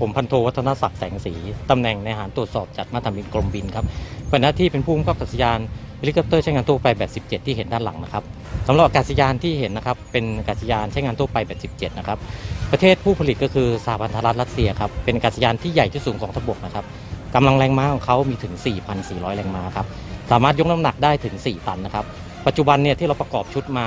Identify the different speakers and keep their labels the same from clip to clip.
Speaker 1: ผมพันโทวัฒนศักดิ์แสงสีตำแหน่งในหารตรวจสอบจัดมาตรฐานบินกรมบินครับเป็นหน้าที่เป็นผู้กำกับกาศยานเฮลิคอปเตอร์ใช้งานทั่วไปแบบ 17 ที่เห็นด้านหลังนะครับสำหรับอากาศยานที่เห็นนะครับเป็นอากาศยานใช้งานทั่วไปแบบ 17 นะครับ ประเทศผู้ผลิตก็คือสหพันธรัฐรัสเซียครับ เป็นอากาศยานที่ใหญ่ที่สุดของทัพบกนะครับกำลังแรงม้าของเขามีถึง 4,400 แรงม้าครับ สามารถยกน้ำหนักได้ถึง 4 ตันนะครับ ปัจจุบันเนี่ยที่เราประกอบชุดมา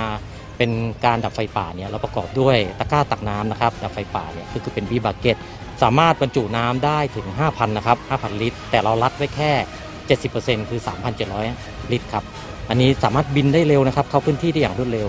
Speaker 1: เป็นการดับไฟป่าเนี่ยเราประกอบด้วยตะกร้าตักน้ำนะครับดับไฟป่าเนี่ยก็คือเป็นบีบักเก็ต สามารถบรรจุน้ำได้ถึง 5,000 นะครับ 5,000 ลิตร แต่เรารัดไว้แค่ 70%คือ 3,700 ลิตรครับ อันนี้สามารถบินได้เร็วนะครับ เข้าพื้นที่ได้อย่างรวดเร็ว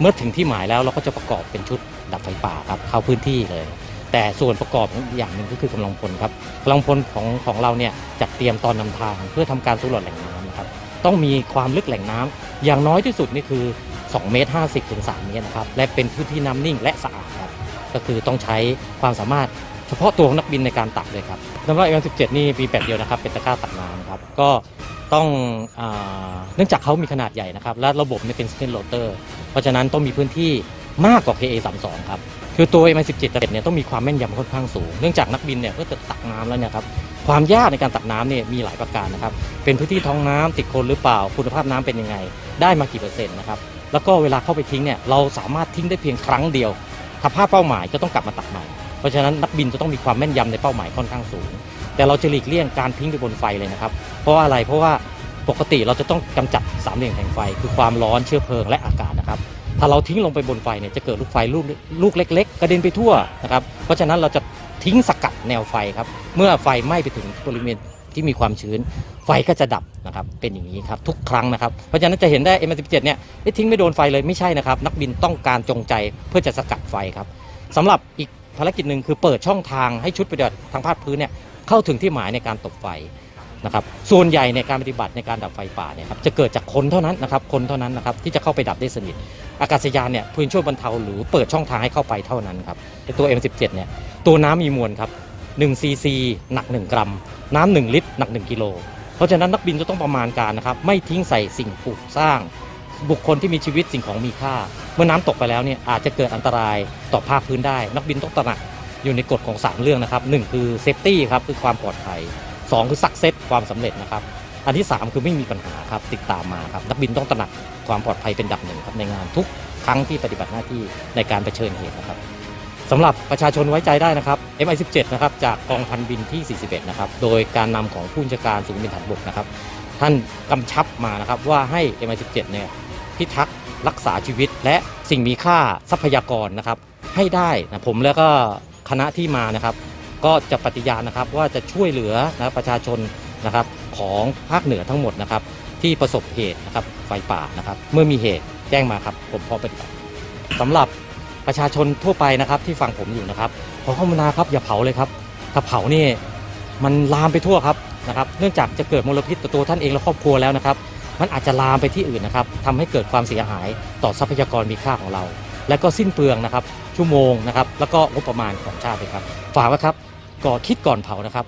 Speaker 1: เมื่อถึงที่หมายแล้วเราก็จะประกอบเป็นชุดดับไฟป่าครับ เข้าพื้นที่เลย แต่ส่วนประกอบอย่างหนึ่งก็คือกำลังพลครับกำลังพลของของเราเนี่ยจัดเตรียมตอนนำทางเพื่อทำการสำรวจแหล่งน้ำนะครับ ต้องมีความลึกแหล่งน้ำอย่างน้อยที่สุดนี่คือ2เมตร50ถึง3เมตรนะครับ และเป็นพื้นที่น้ำนิ่งและสะอาดครับ ก็คือต้องใช้ความสามารถ เฉพาะตัวของนักบินในการตักเลยครับสำหรับ M17 นี่มีแบบเดียวนะครับเป็นตะกร้าตักน้ำครับก็ต้องเนื่องจากเขามีขนาดใหญ่นะครับ และระบบเนี่ยเป็นสเกนโรเตอร์เพราะฉะนั้นต้องมีพื้นที่มากกว่า KA32 ครับ คือตัว M17 เนี่ยต้องมีความแม่นยำค่อนข้างสูง เนื่องจากนักบินเนี่ยเพื่อจะตักน้ำแล้วเนี่ยครับความยากในการตักน้ำเนี่ยมีหลายประการนะครับ เป็นพื้นที่ท้องน้ำติดคนหรือเปล่า คุณภาพน้ำเป็นยังไง ได้มากี่เปอร์เซ็นต์นะครับ แล้วก็เวลาเข้าไปทิ้งเนี่ยเราสามารถทิ้งได้เพียงครั้งเดียวถ้าพลาดเป้าหมายจะต้องกลับมาตักใหม่ ราะฉะนั้นนักบินจะต้องมีความแม่นยำในเป้าหมายค่อนข้างสูง แต่เราจะหลีกเลี่ยงการทิ้งไปบนไฟเลยนะครับ เพราะว่าอะไรเพราะว่าปกติเราจะต้องกำจัดสามเหลี่ยมแห่งไฟ คือความร้อนเชื้อเพลิงและอากาศนะครับ ถ้าเราทิ้งลงไปบนไฟเนี่ยจะเกิดลูกไฟลูกลูกเล็ก ๆ กระเด็นไปทั่วนะครับ เพราะฉะนั้นเราจะทิ้งสกัดแนวไฟครับ เมื่อไฟไหม้ไปถึงบริเวณที่มีความชื้น ไฟก็จะดับนะครับเป็นอย่างนี้ครับทุกครั้งนะครับเพราะฉะนั้นจะเห็นได้ M17 เนี่ยทิ้งไม่โดนไฟเลยไม่ใช่นะครับนักบินต้องการจงใจเพื่อจะสกัดไฟครับสำหรับอีก ภารกิจหนึ่งคือเปิดช่องทางให้ชุดปฏิบัติทางภาคพื้นเนี่ยเข้าถึงที่หมายในการตบไฟนะครับส่วนใหญ่ในการปฏิบัติในการดับไฟป่าเนี่ยครับจะเกิดจากคนเท่านั้นนะครับคนเท่านั้นนะครับที่จะเข้าไปดับได้สนิท อากาศยานเนี่ยพื่อช่วยบรรเทาหรือเปิดช่องทางให้เข้าไปเท่านั้นครับแต่ตัว M17 เนี่ยตัวน้ำมีมวลครับ1ซีซีหนัก 1 กรัม น้ำ1ลิตร หนัก 1 กิโล เพราะฉะนั้นนักบินจะต้องประมาณการนะครับไม่ทิ้งใส่สิ่งปลูกสร้าง บุคคลที่มีชีวิตสิ่งของมีค่า เมื่อน้ำตกไปแล้วเนี่ยอาจจะเกิดอันตรายต่อภาคพื้นได้ นักบินต้องตระหนักอยู่ในกฎของ 3 เรื่องนะครับหนึ่งคือเซฟตี้ครับคือความปลอดภัย 2 คือสักเซตความสำเร็จนะครับ อันที่ 3 คือไม่มีปัญหาครับติดตามมาครับนักบินต้องตระหนักความปลอดภัยเป็นดับหนึ่งครับในงานทุกครั้งที่ปฏิบัติหน้าที่ในการเผชิญเหตุนะครับสำหรับประชาชนไว้ใจได้นะครับ MI17 นะครับจากกองพันบินที่ 41 นะครับ โดยการนำของผู้บัญชาการศูนย์บินฐานบกนะครับ ท่านกำชับมานะครับว่าให้ MI17 เนี่ย พิทักษ์รักษาชีวิต และสิ่งมีค่าทรัพยากรนะครับ ให้ได้นะผมแล้วก็คณะที่มานะครับ ก็จะปฏิญาณนะครับว่าจะช่วยเหลือนะประชาชนนะครับของภาคเหนือทั้งหมดนะครับ ที่ประสบเหตุนะครับไฟป่านะครับ เมื่อมีเหตุแจ้งมาครับ ผมพร้อมปฏิบัติสำหรับประชาชนทั่วไปนะครับที่ฟังผมอยู่นะครับขอข้อมูลนาครับอย่าเผาเลยครับถ้าเผานี่มันลามไปทั่วครับนะครับ เนื่องจากจะเกิดมลพิษต่อตัวท่านเองและครอบครัวแล้วนะครับ มันอาจจะลามไปที่อื่นนะครับทำให้เกิดความเสียหายต่อทรัพยากรมีค่าของเรา และก็สิ้นเปลืองนะครับชั่วโมงนะครับแล้วก็งบประมาณของชาติเลยครับฝากไว้ครับก่อนคิดก่อนเผานะครับ